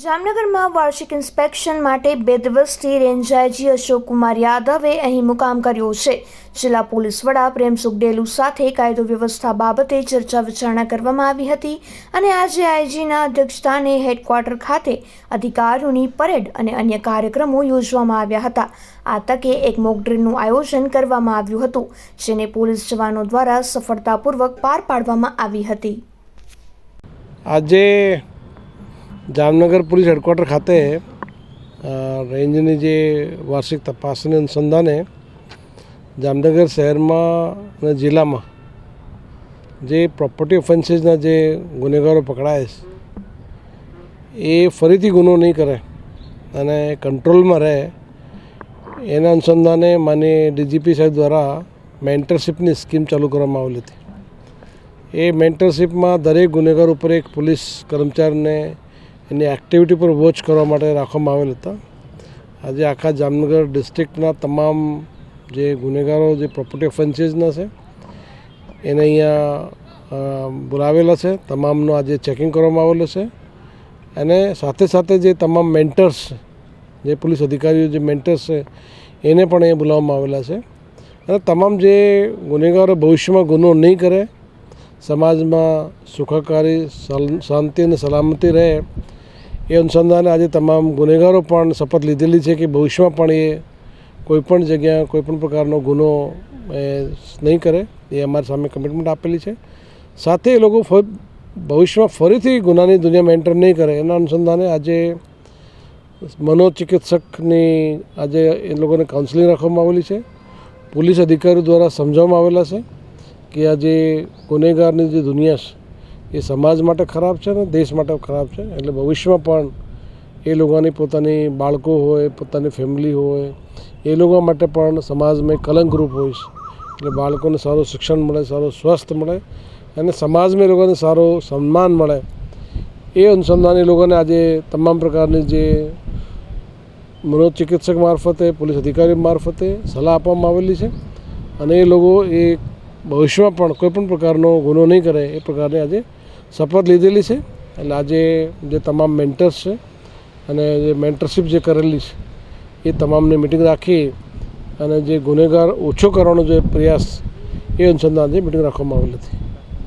જામનગરમાં વાર્ષિક ઇન્સ્પેક્શન માટે બે દિવસથી રેન્જ આઈજી અશોક કુમાર યાદવે અહીં મુકામ કર્યો છે. જિલ્લા પોલીસ વડા પ્રેમ સુખડેલુ સાથે કાયદો વ્યવસ્થા બાબતે ચર્ચા વિચારણા કરવામાં આવી હતી અને આજે આઈજીના અધ્યક્ષસ્થાને હેડક્વાર્ટર ખાતે અધિકારીઓની પરેડ અને અન્ય કાર્યક્રમો યોજવામાં આવ્યા હતા. આ તકે એક મોકડ્રીલનું આયોજન કરવામાં આવ્યું હતું, જેને પોલીસ જવાનો દ્વારા સફળતાપૂર્વક પાર પાડવામાં આવી હતી. આજે જામનગર પોલીસ હેડક્વાર્ટર ખાતે રેન્જની જે વાર્ષિક તપાસની અનુસંધાને જામનગર શહેરમાં અને જિલ્લામાં જે પ્રોપર્ટી ઓફેન્સીસના જે ગુનેગારો પકડાય છે, એ ફરીથી ગુનો નહીં કરે અને કંટ્રોલમાં રહે, એના અનુસંધાને માની ડીજીપી સાહેબ દ્વારા મેન્ટરશીપની સ્કીમ ચાલુ કરવામાં આવેલી હતી. એ મેન્ટરશીપમાં દરેક ગુનેગાર ઉપર એક પોલીસ કર્મચારીને એની એક્ટિવિટી પર વોચ કરવા માટે રાખવામાં આવેલ હતા. આજે આખા જામનગર ડિસ્ટ્રિક્ટના તમામ જે ગુનેગારો, જે પ્રોપર્ટી ઓફેન્સીસના છે, એને અહીંયા બોલાવેલા છે. તમામનું આજે ચેકિંગ કરવામાં આવેલું છે. અને સાથે સાથે જે તમામ મેન્ટર્સ જે પોલીસ અધિકારીઓ, જે મેન્ટર્સ છે, એને પણ અહીંયા બોલાવવામાં આવેલા છે. અને તમામ જે ગુનેગારો ભવિષ્યમાં ગુનો નહીં કરે, સમાજમાં સુખાકારી શાંતિ અને સલામતી રહે એ અનુસંધાને આજે તમામ ગુનેગારો પણ શપથ લીધેલી છે કે ભવિષ્યમાં પણ એ કોઈપણ જગ્યા કોઈપણ પ્રકારનો ગુનો એ નહીં કરે, એ અમારી સામે કમિટમેન્ટ આપેલી છે. સાથે એ લોકો ભવિષ્યમાં ફરીથી ગુનાની દુનિયામાં એન્ટર નહીં કરે. એના અનુસંધાને આજે મનોચિકિત્સકની આજે એ લોકોને કાઉન્સેલિંગ રાખવામાં આવેલી છે. પોલીસ અધિકારીઓ દ્વારા સમજાવવામાં આવેલા છે કે આ જે ગુનેગારની જે દુનિયા છે એ સમાજ માટે ખરાબ છે ને દેશ માટે ખરાબ છે? એટલે ભવિષ્યમાં પણ એ લોકોની પોતાની બાળકો હોય, પોતાની ફેમિલી હોય, એ લોકો માટે પણ સમાજમાં કલંકરૂપ હોય છે. એટલે બાળકોને સારું શિક્ષણ મળે, સારું સ્વસ્થ મળે અને સમાજમાં એ લોકોને સારું સન્માન મળે. એ અનુસંધાન એ લોકોને આજે તમામ પ્રકારની જે મનોચિકિત્સક મારફતે, પોલીસ અધિકારી મારફતે સલાહ આપવામાં આવેલી છે અને એ લોકો એ ભવિષ્યમાં પણ કોઈપણ પ્રકારનો ગુનો નહીં કરે, એ પ્રકારની આજે શપથ લીધેલી છે એટલે આજે જે તમામ મેન્ટર્સ છે અને જે મેન્ટરશીપ જે કરેલી છે, એ તમામને મિટિંગ રાખી અને જે ગુનેગાર ઓછો કરવાનો જે પ્રયાસ, એ અનુસંધાન જે મિટિંગ રાખવામાં આવેલી હતી.